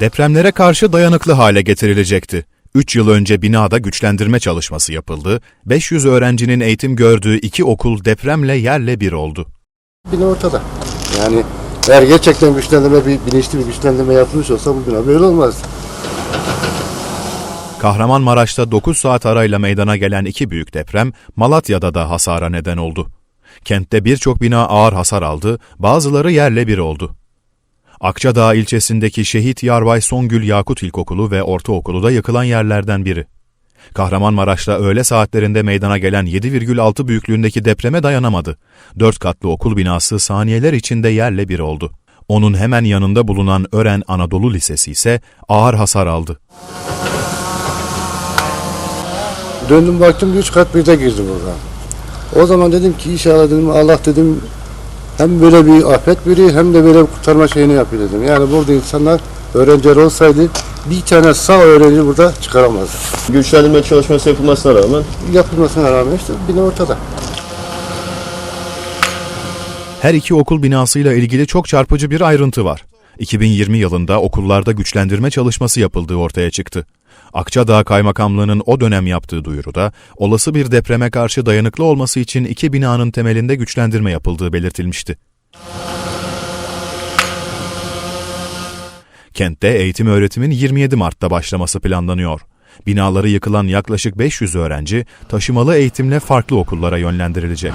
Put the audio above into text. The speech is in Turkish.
depremlere karşı dayanıklı hale getirilecekti. 3 yıl önce binada güçlendirme çalışması yapıldı, 500 öğrencinin eğitim gördüğü iki okul depremle yerle bir oldu. Bina ortada. Yani eğer gerçekten güçlendirme bir bilinçli bir güçlendirme yapılmış olsa bu bina böyle olmaz. Kahramanmaraş'ta 9 saat arayla meydana gelen iki büyük deprem, Malatya'da da hasara neden oldu. Kentte birçok bina ağır hasar aldı, bazıları yerle bir oldu. Akçadağ ilçesindeki Şehit Yarbay Songül Yakut İlkokulu ve Ortaokulu da yıkılan yerlerden biri. Kahramanmaraş'ta öğle saatlerinde meydana gelen 7,6 büyüklüğündeki depreme dayanamadı. Dört katlı okul binası saniyeler içinde yerle bir oldu. Onun hemen yanında bulunan Ören Anadolu Lisesi ise ağır hasar aldı. Döndüm baktım üç kat bir de girdi burada. O zaman dedim ki inşallah dedim Allah dedim hem böyle bir afet biri hem de böyle bir kurtarma şeyini yapıyor dedim. Yani burada insanlar öğrenciler olsaydı bir tane sağ öğrenci burada çıkaramazdı. Güçlendirme çalışması yapılmasına rağmen Yapılmasına rağmen işte bina ortada. Her iki okul binasıyla ilgili çok çarpıcı bir ayrıntı var. 2020 yılında okullarda güçlendirme çalışması yapıldığı ortaya çıktı. Akçadağ Kaymakamlığı'nın o dönem yaptığı duyuruda, olası bir depreme karşı dayanıklı olması için iki binanın temelinde güçlendirme yapıldığı belirtilmişti. Kentte eğitim öğretimin 27 Mart'ta başlaması planlanıyor. Binaları yıkılan yaklaşık 500 öğrenci taşımalı eğitimle farklı okullara yönlendirilecek.